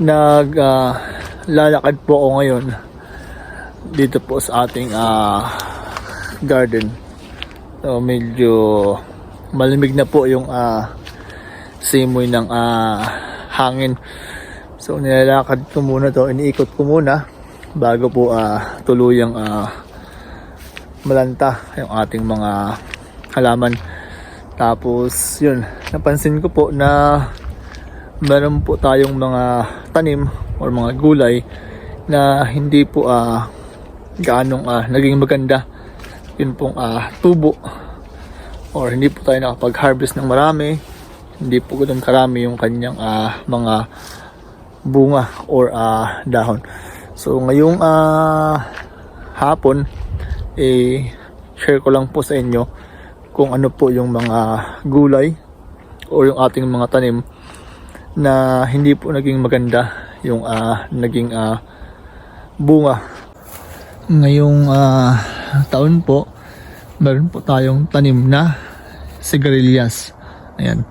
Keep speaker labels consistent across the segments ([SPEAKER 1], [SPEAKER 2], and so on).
[SPEAKER 1] nag ah, lalakad po ako ngayon dito po sa ating ah, garden. So medyo malamig na po yung ah, simoy ng ah, hangin. So nilalakad ko muna to, iniikot ko muna bago po ah, tuluyang ah, malanta yung ating mga halaman. Tapos yun, napansin ko po na meron po tayong mga tanim or mga gulay na hindi po ah gaanong ah, naging maganda. Yun pong ah, tubo. Or hindi po tayo nakapag-harvest ng marami. Hindi po ganun karami yung kanyang ah, mga bunga or ah, dahon. So ngayong ah, hapon eh share ko lang po sa inyo kung ano po yung mga gulay o yung ating mga tanim na hindi po naging maganda yung ah, naging ah, bunga. Ngayong ah, taon po, meron po tayong tanim na sigarilyas. Ayan.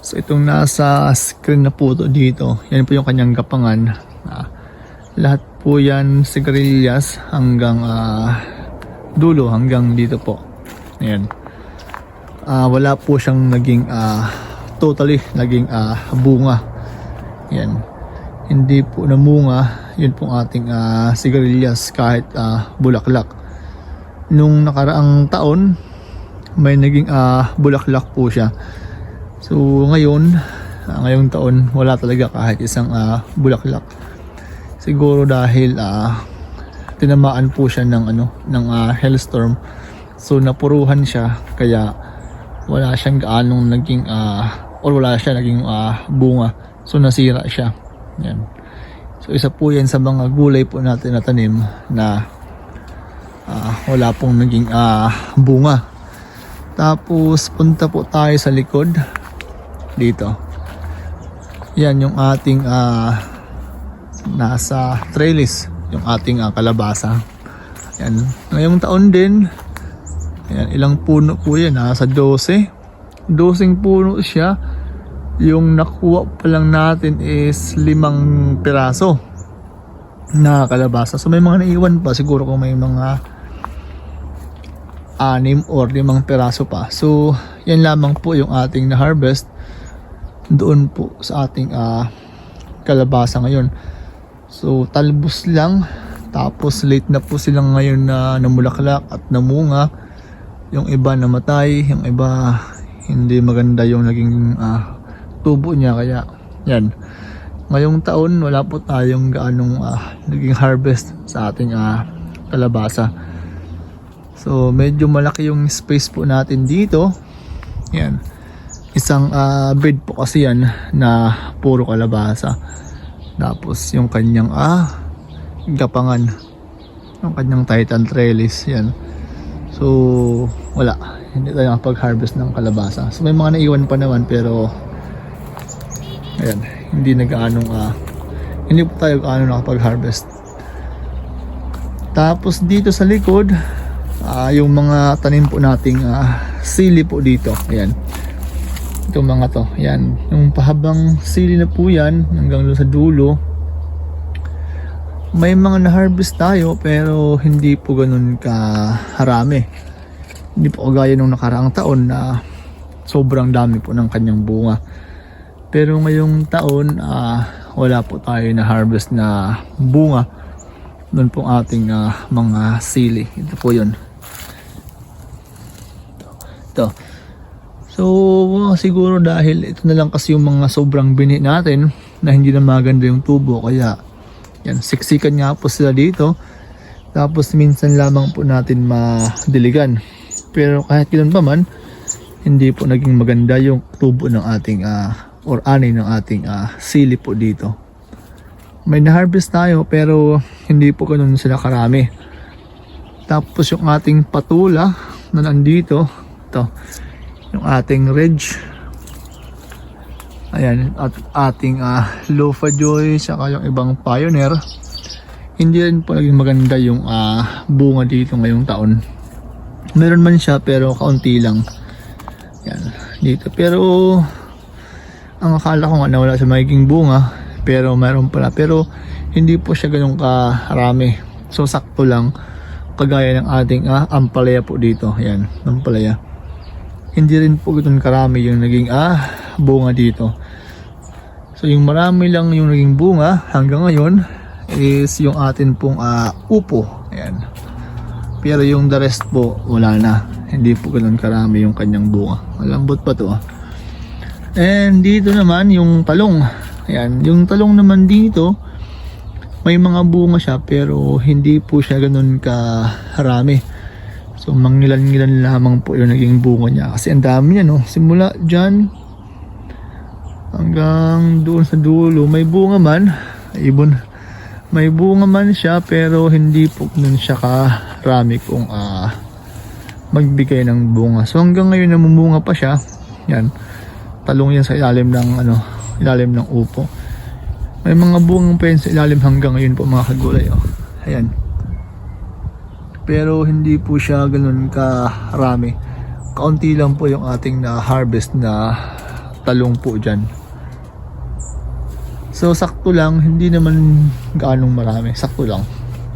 [SPEAKER 1] So itong nasa screen na po to dito, yan po yung kanyang gapangan. Ah, lahat po yan sigarilyas hanggang ah, dulo, hanggang dito po. Ayan. Ah, wala po siyang naging ah, totally naging ah, bunga. Yan. Hindi po namunga yun pong ating ah, sigarilyas kahit ah, bulaklak. Nung nakaraang taon, may naging ah, bulaklak po siya. So ngayon, ah, ngayong taon, wala talaga kahit isang ah, bulaklak. Siguro dahil ah, tinamaan po siya ng ano ng ah, hailstorm. So napuruhan siya kaya wala siyang gaanong naging ah, or wala siya naging ah, bunga. So nasira siya. Yan. So isa po yan sa mga gulay po natin na tanim na ah, wala pong naging ah, bunga. Tapos punta po tayo sa likod dito. Yan yung ating ah, nasa trellis, yung ating ah, kalabasa. Yan. Ngayong taon din, Ayan, ilang puno po yan, nasa 12. 12 puno siya. Yung nakuha pa lang natin is limang piraso na kalabasa. So may mga naiwan pa siguro kung may mga anim or limang piraso pa. So yan lamang po yung ating na-harvest doon po sa ating ah, kalabasa ngayon. So talbos lang tapos late na po silang ngayon na namulaklak at namunga yung iba namatay, yung iba hindi maganda yung naging ah, tubo niya kaya yan. Ngayong taon wala po tayong gaanong ah, naging harvest sa ating ah, kalabasa. So medyo malaki yung space po natin dito. Yan. Isang ah, bed po kasi yan na puro kalabasa. Tapos yung kanyang ah gapangan. Yung kanyang titan trellis yan. So, wala. Hindi tayo nakapag-harvest ng kalabasa. So, may mga naiwan pa naman pero ayan, hindi nag-aanong ah, hindi po tayo gaano nakapag-harvest. Tapos dito sa likod, ah, yung mga tanim po nating ah, sili po dito. Ayan. Itong mga to. Ayan. Yung pahabang sili na po yan hanggang doon sa dulo may mga na-harvest tayo pero hindi po ganun kaharami. Hindi po kagaya nung nakaraang taon na sobrang dami po ng kanyang bunga. Pero ngayong taon, ah, wala po tayo na harvest na bunga. Doon po ating ah, mga sili. Ito po yun. Ito. So, siguro dahil ito na lang kasi yung mga sobrang bini natin na hindi na maganda yung tubo. Kaya, yan, siksikan nga po sila dito. Tapos minsan lamang po natin madiligan. Pero kahit ganoon pa man, hindi po naging maganda yung tubo ng ating ah, or ani ng ating ah, sili po dito. May na-harvest tayo pero hindi po ganun sila karami. Tapos yung ating patula na nandito, ito, yung ating ridge, Ayan, at ating uh, Lofa Joy, saka yung ibang Pioneer. Hindi rin po naging maganda yung ah, bunga dito ngayong taon. Meron man siya pero kaunti lang. Yan, dito. Pero ang akala ko nga na wala siya magiging bunga. Pero meron pala. Pero hindi po siya ganun karami. So sakto lang. Kagaya ng ating ah, ampalaya po dito. Ayan, ampalaya. Hindi rin po ganun karami yung naging ah, bunga dito. So yung marami lang yung naging bunga hanggang ngayon is yung atin pong ah, upo. Ayan. Pero yung the rest po wala na. Hindi po ganun karami yung kanyang bunga. Malambot pa to ah. And dito naman yung talong. Ayan, yung talong naman dito may mga bunga siya pero hindi po siya ganun karami. So mangilan-ngilan lamang po yung naging bunga niya kasi ang dami niya no. Simula diyan hanggang doon sa dulo may bunga man. Ibon. May bunga man siya pero hindi po ganun siya karami kung ah magbigay ng bunga. So hanggang ngayon namumunga pa siya. Yan. Talong yan sa ilalim ng ano, ilalim ng upo. May mga bungang pa sa ilalim hanggang ngayon po mga kagulay. Oh. Ayan. Pero hindi po siya ganun karami. Kaunti lang po yung ating na harvest na talong po dyan. So sakto lang, hindi naman gaanong marami. Sakto lang.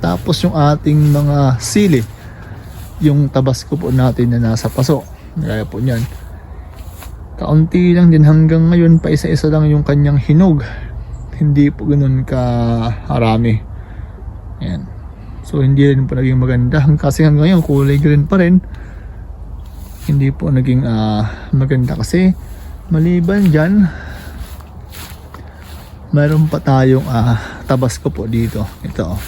[SPEAKER 1] Tapos yung ating mga sili, yung tabasco po natin na nasa paso. Gaya po niyan. Kaunti lang din hanggang ngayon pa isa-isa lang yung kanyang hinog. Hindi po ganun karami. Ayan. So hindi rin po naging maganda. Kasi hanggang ngayon kulay green pa rin. Hindi po naging ah, maganda kasi maliban dyan meron pa tayong ah, tabasco po dito. Ito oh.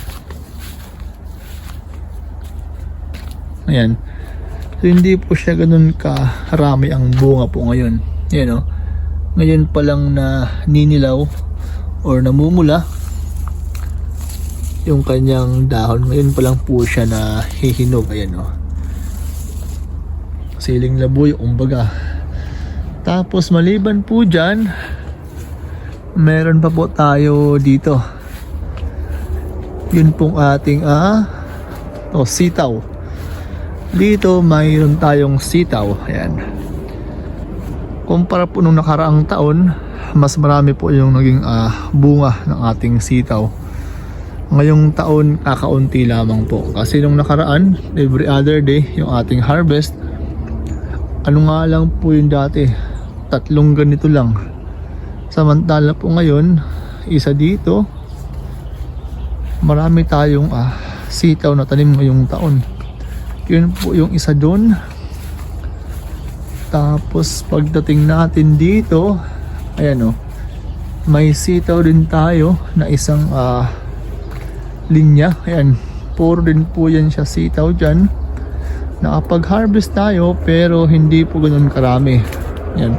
[SPEAKER 1] Ayan. So, hindi po siya ganun karami ang bunga po ngayon. Yan o. Ngayon pa lang na ninilaw or namumula yung kanyang dahon. Ngayon pa lang po siya na hihinog. Ayan o. Siling laboy, umbaga. Tapos maliban po dyan, meron pa po tayo dito. Yun pong ating ah, oh, sitaw. Dito mayroon tayong sitaw. Ayan. Kumpara po nung nakaraang taon, mas marami po yung naging ah, bunga ng ating sitaw. Ngayong taon, kakaunti lamang po. Kasi nung nakaraan, every other day, yung ating harvest, ano nga lang po yung dati, tatlong ganito lang. Samantala po ngayon, isa dito, marami tayong ah, sitaw na tanim ngayong taon. Yun po yung isa doon. Tapos pagdating natin dito, ayan o, may sitaw din tayo na isang ah, linya. Ayan, puro din po yan siya sitaw dyan. Nakapag-harvest tayo pero hindi po ganun karami. Ayan.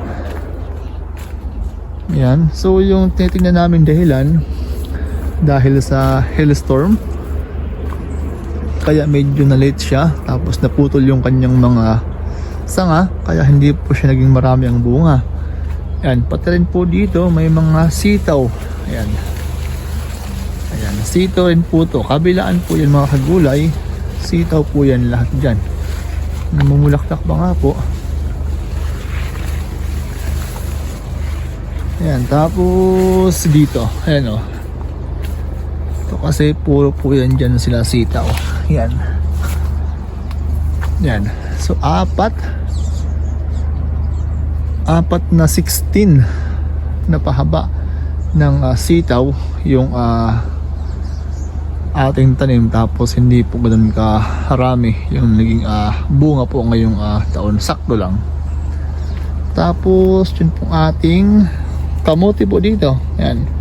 [SPEAKER 1] Ayan. So yung tinitingnan namin dahilan dahil sa hailstorm kaya medyo na late siya. Tapos naputol yung kanyang mga sanga kaya hindi po siya naging marami ang bunga. Ayan, pati rin po dito may mga sitaw. Ayan. Ayan, sitaw rin po to. Kabilaan po yan mga kagulay. Sitaw po yan lahat dyan. Namumulaklak ba nga po. Ayan, tapos dito. Ayan o kasi puro po yan dyan sila sitaw. Yan. Yan. So, apat. Apat na 16 na pahaba ng ah, sitaw yung ah, ating tanim tapos hindi po ganun karami yung naging ah, bunga po ngayong ah, taon sakto lang tapos yun pong ating kamote po dito yan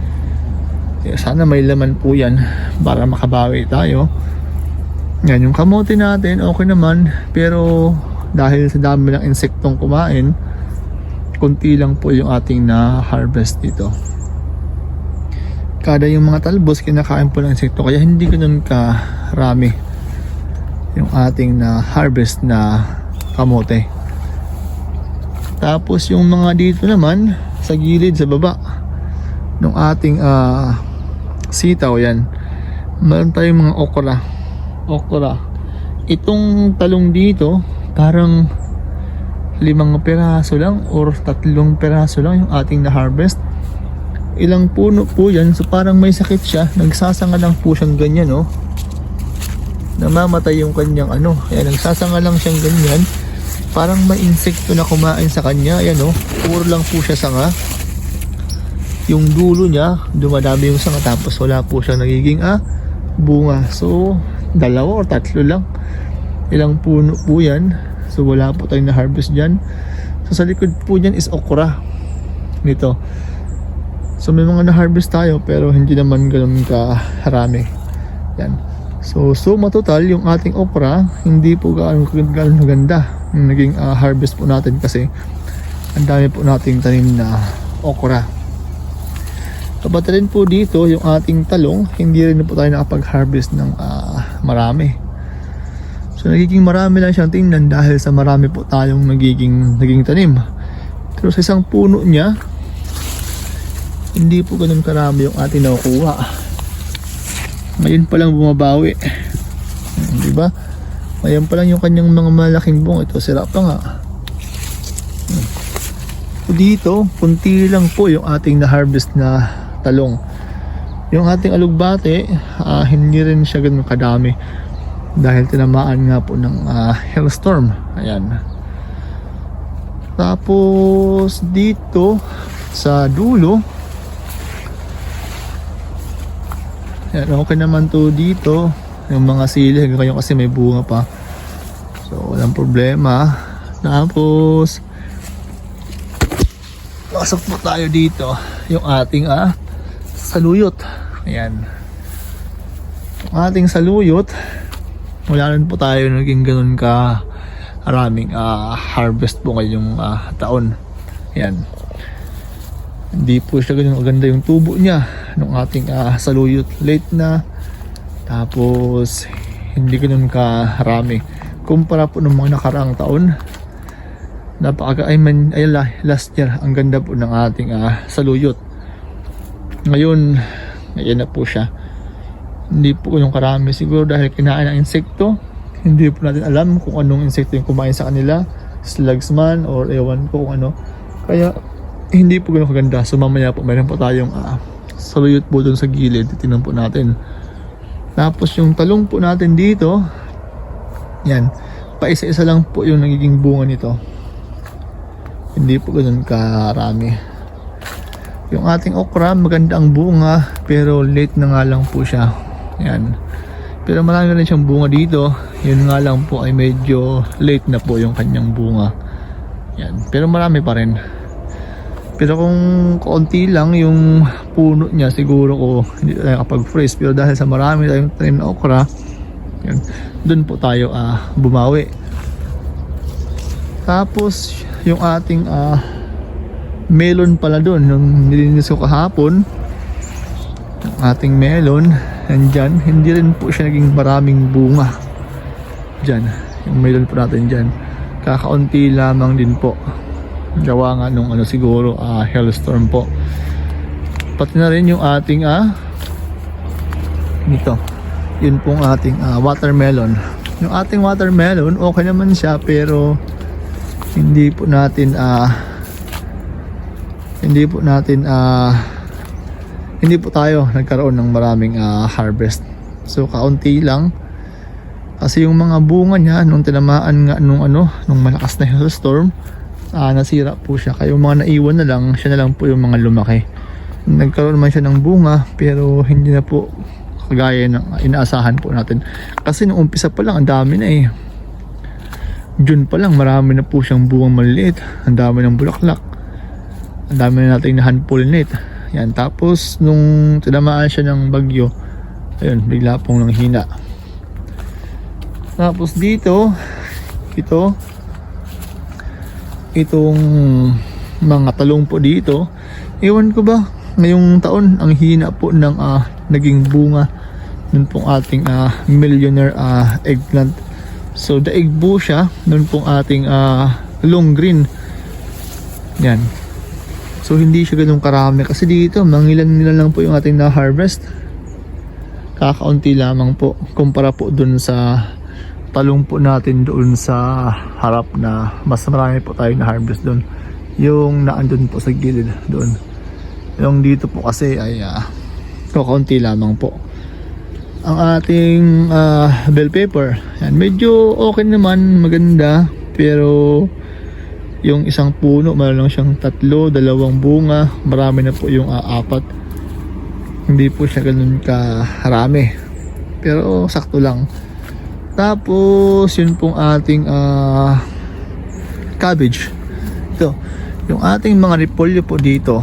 [SPEAKER 1] kaya sana may laman po yan para makabawi tayo. Yan, yung kamote natin, okay naman. Pero dahil sa dami ng insektong kumain, kunti lang po yung ating na-harvest dito. Kada yung mga talbos, kinakain po ng insekto. Kaya hindi ganun karami yung ating na-harvest na kamote. Tapos yung mga dito naman, sa gilid, sa baba, ng ating ah sitaw yan meron tayong mga okra okra itong talong dito parang limang peraso lang or tatlong peraso lang yung ating na harvest ilang puno po yan. So parang may sakit siya. Nagsasanga lang po siyang ganyan, oh. Namamatay yung kanyang ano. Kaya nagsasanga lang siyang ganyan. Parang may insekto na kumain sa kanya. Ayan, oh. Puro lang po siya sanga. Yung dulo niya, dumadami yung sanga. Tapos wala po siya nagiging, ah, bunga. So, dalawa or tatlo lang. Ilang puno po yan. So, wala po tayong na-harvest dyan. So, sa likod po dyan is okra. Nito. So may mga na-harvest tayo pero hindi naman ganun karami. Yan. So suma total yung ating okra hindi po gaano gaano yung naging ah, harvest po natin kasi ang dami po nating tanim na okra. Kapag rin po dito yung ating talong hindi rin po tayo nakapag-harvest ng ah, marami. So nagiging marami lang siyang tingnan dahil sa marami po tayong nagiging naging tanim. Pero sa isang puno niya hindi po ganun karami yung ating nakukuha. Ngayon pa lang bumabawi. Hmm, Di ba? Ngayon pa lang yung kanyang mga malaking bunga. Ito, sira pa nga. Hmm. Dito, punti lang po yung ating na-harvest na talong. Yung ating alugbate, ah, hindi rin siya ganun kadami. Dahil tinamaan nga po ng ah, hailstorm. Ayan. Tapos, dito, sa dulo, Yan, okay naman to dito. Yung mga sili, ngayon kasi may bunga pa. So, walang problema. Tapos, pasok po tayo dito. Yung ating, ah, saluyot. Ayan. Yung ating saluyot, wala rin po tayo naging ganun ka maraming ah, harvest po ngayong ah, taon. Ayan. Hindi po siya ganun maganda yung tubo niya nung ating ah, saluyot late na. Tapos hindi ganun karami. Kumpara po ng mga nakaraang taon. Napaka ay man ay la- last year ang ganda po ng ating ah, saluyot. Ngayon, ayan na po siya. Hindi po ganun karami siguro dahil kinain ng insekto. Hindi po natin alam kung anong insekto yung kumain sa kanila. Slugs man or ewan ko kung ano. Kaya hindi po ganun kaganda. So mamaya po meron po tayong ah, saluyot po dun sa gilid. Titingnan po natin. Tapos yung talong po natin dito, yan, paisa-isa lang po yung nagiging bunga nito. Hindi po ganun karami. Yung ating okra, maganda ang bunga, pero late na nga lang po siya. Yan. Pero marami rin siyang bunga dito. Yun nga lang po ay medyo late na po yung kanyang bunga. Yan. Pero marami pa rin. Pero kung konti lang yung puno niya, siguro ko hindi tayo kapag-freeze. Pero dahil sa marami tayong tanim na okra, yan, dun po tayo ah, bumawi. Tapos, yung ating ah, melon pala dun, yung nilinis ko kahapon, yung ating melon, nandyan, hindi rin po siya naging maraming bunga. Dyan, yung melon po natin dyan. Kakaunti lamang din po. Gawa nga nung ano siguro ah, hailstorm po. Pati na rin yung ating ah nito. Yun pong ating ah, watermelon. Yung ating watermelon okay naman siya pero hindi po natin ah hindi po natin ah hindi po tayo nagkaroon ng maraming ah, harvest so kaunti lang kasi yung mga bunga niya nung tinamaan nga nung ano nung malakas na hailstorm ah, nasira po siya. Kaya yung mga naiwan na lang, siya na lang po yung mga lumaki. Nagkaroon naman siya ng bunga, pero hindi na po kagaya ng inaasahan po natin. Kasi nung umpisa pa lang, ang dami na eh. June pa lang, marami na po siyang bungang maliliit. Ang dami ng bulaklak. Ang dami na natin na-hand-pollinate. Yan, tapos nung tinamaan siya ng bagyo, ayun, bigla pong nanghina. Tapos dito, ito, itong mga talong po dito ewan ko ba ngayong taon ang hina po ng ah, naging bunga nun pong ating ah, millionaire ah, eggplant so daig siya nun pong ating ah, long green yan so hindi siya ganun karami kasi dito mangilan nila lang po yung ating na harvest kakaunti lamang po kumpara po dun sa talong po natin doon sa harap na mas marami po tayong na-harvest doon. Yung naandun po sa gilid doon. Yung dito po kasi ay uh, kaunti lamang po. Ang ating ah, bell pepper, yan, medyo okay naman, maganda. Pero yung isang puno, meron lang siyang tatlo, dalawang bunga, marami na po yung ah, apat. Hindi po siya ganun karami. Pero sakto lang. Tapos, yun pong ating ah, cabbage. Ito, yung ating mga repolyo po dito.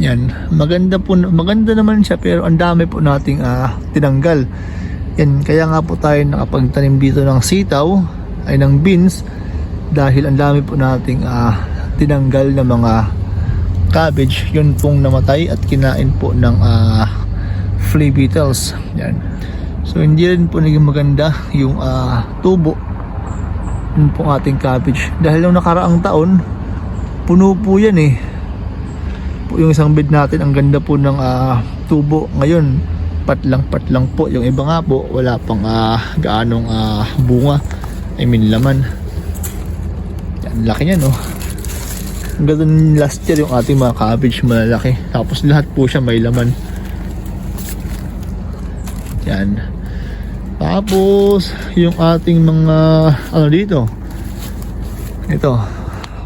[SPEAKER 1] Yan, maganda po, maganda naman siya pero ang dami po nating ah, tinanggal. Yan, kaya nga po tayo nakapagtanim dito ng sitaw, ay ng beans, dahil ang dami po nating ah, tinanggal na mga cabbage, yun pong namatay at kinain po ng ah, flea beetles. Yan. So hindi rin po naging maganda yung ah, tubo yun pong ating cabbage. Dahil nung nakaraang taon, puno po yan eh. Yung isang bed natin, ang ganda po ng ah, tubo. Ngayon, patlang patlang po. Yung iba nga po, wala pang ah, gaanong ah, bunga. I mean, laman. Laki niya no. Ng last year yung ating mga cabbage malalaki. Tapos lahat po siya may laman. Yan. Tapos, yung ating mga, ano dito, ito,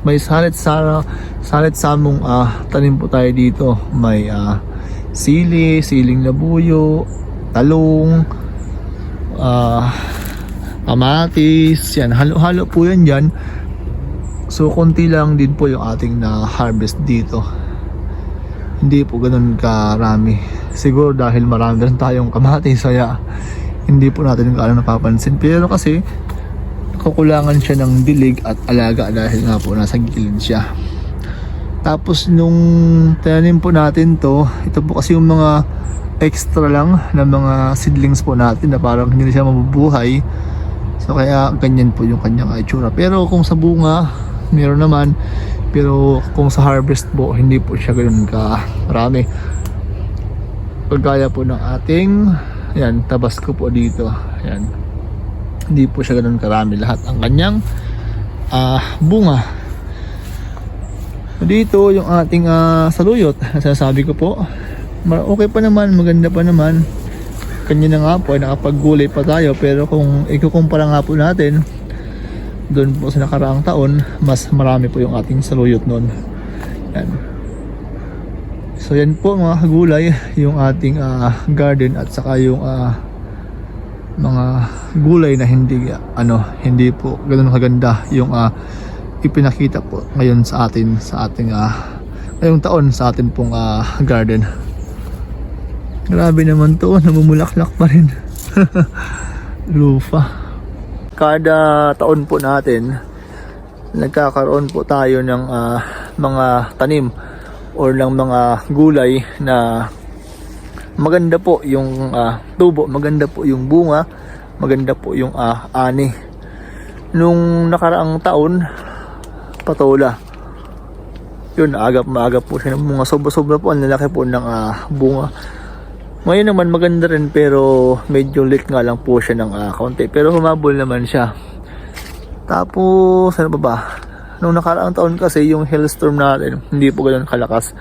[SPEAKER 1] may salit sa salit samong ah, tanim po tayo dito. May ah, sili, siling labuyo, talong, ah, kamatis, yan, halo-halo po yan dyan. So, konti lang din po yung ating na harvest dito. Hindi po ganun karami. Siguro dahil marami rin tayong kamatis, kaya hindi po natin gaano napapansin. Pero kasi, kukulangan siya ng dilig at alaga dahil nga po nasa gilid siya. Tapos nung tinanim po natin to, ito po kasi yung mga extra lang na mga seedlings po natin na parang hindi siya mabubuhay. So kaya ganyan po yung kanyang itsura. Pero kung sa bunga, meron naman. Pero kung sa harvest po, hindi po siya ganoon ka marami. Pagkaya po ng ating yan, tabasco po dito. Yan. Hindi po siya ganoon karami lahat ang kanyang ah, bunga. Dito yung ating ah, saluyot, nasasabi ko po. Okay pa naman, maganda pa naman. Kanya na nga po, ay nakapaggulay pa tayo. Pero kung ikukumpara nga po natin, doon po sa nakaraang taon, mas marami po yung ating saluyot noon. Yan. So yan po mga kagulay, yung ating ah, garden at saka yung ah, mga gulay na hindi ano, hindi po ganoon kaganda yung ah, ipinakita po ngayon sa atin sa ating ah, ngayong taon sa atin pong ah, garden. Grabe naman to, namumulaklak pa rin. Lufa. Kada taon po natin, nagkakaroon po tayo ng ah, mga tanim or ng mga gulay na maganda po yung ah, tubo, maganda po yung bunga, maganda po yung ah, ani. Nung nakaraang taon, patola. Yun, agap maagap po siya ng bunga. Sobra-sobra po, ang lalaki po ng ah, bunga. Ngayon naman maganda rin pero medyo late nga lang po siya ng ah, kaunti. Pero humabol naman siya. Tapos, ano ba ba? Nung nakaraang taon kasi yung hailstorm natin, hindi po ganoon kalakas.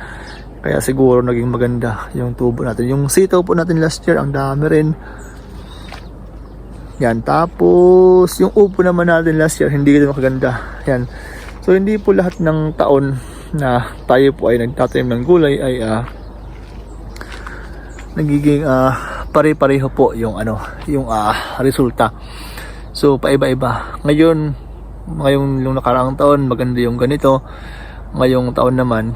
[SPEAKER 1] Kaya siguro naging maganda yung tubo natin. Yung sitaw po natin last year, ang dami rin. Yan, tapos yung upo naman natin last year, hindi ganun maganda. Yan. So hindi po lahat ng taon na tayo po ay nagtatanim ng gulay ay ah, nagiging ah, pare-pareho po yung ano, yung ah, resulta. So paiba-iba. Ngayon, ngayong yung nakaraang taon maganda yung ganito. Ngayong taon naman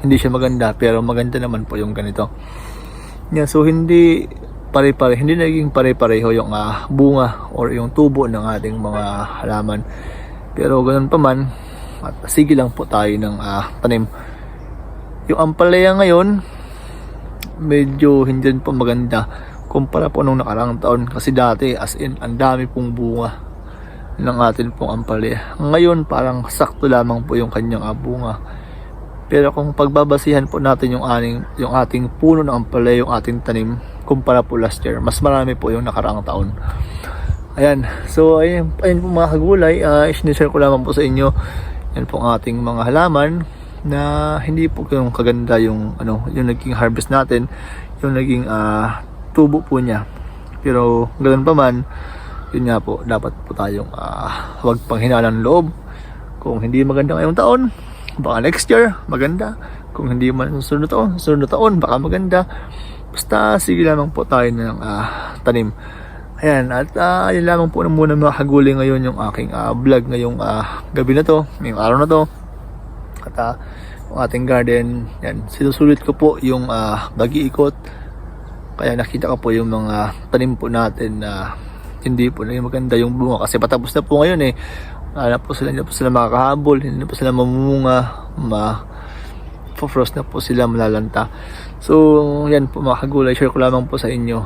[SPEAKER 1] hindi siya maganda pero maganda naman po yung ganito. Yeah, so hindi pare-pare, hindi naging pare-pareho yung ah, bunga or yung tubo ng ating mga halaman. Pero ganun pa man, at sige lang po tayo ng ah, tanim. Yung ampalaya ngayon, medyo hindi po maganda kumpara po nung nakaraang taon kasi dati as in ang dami pong bunga ng atin pong ampalaya. Ngayon parang sakto lamang po yung kanyang ah, bunga. Pero kung pagbabasihan po natin yung aning yung ating puno ng ampalaya, yung ating tanim kumpara po last year, mas marami po yung nakaraang taon. Ayan. So ayun, ayun po mga kagulay, uh, share ko lamang po sa inyo. Yan po ang ating mga halaman na hindi po yung kaganda yung ano yung naging harvest natin yung naging ah, tubo po niya. Pero ganoon pa man yun nga po dapat po tayong ah, huwag panghinaan ng loob. Kung hindi maganda ngayong taon baka next year maganda. Kung hindi man susunod taon susunod taon baka maganda. Basta sige lamang po tayo ng ah, tanim. Ayan, at uh, yun lamang po na muna mga kaguli ngayon yung aking ah, vlog ngayong ah, gabi na to, ngayong araw na to. At ah, yung ating garden, yan, sinusulit ko po yung uh, ikot Kaya nakita ko po yung mga tanim po natin na hindi po naging maganda yung bunga kasi patapos na po ngayon eh. Wala na po sila, hindi na po sila makakahabol, hindi na po sila mamumunga, ma frost na po sila malalanta. So, yan po mga kagulay, share ko lamang po sa inyo.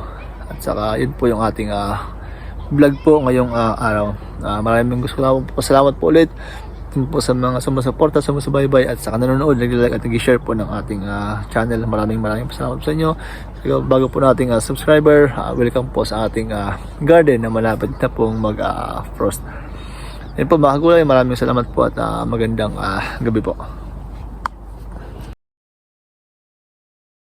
[SPEAKER 1] At saka, yun po yung ating ah, vlog po ngayong ah, araw. Ah, maraming gusto ko po salamat po ulit din po sa mga sumusuporta, sumusubaybay at saka nanonood, nag-like at nag-share po ng ating ah, channel. Maraming maraming salamat sa inyo. So, bago po nating ah, subscriber, ah, welcome po sa ating ah, garden na malapit na pong mag-frost. Yan po mga kagulay, maraming salamat po at ah, magandang ah, gabi po.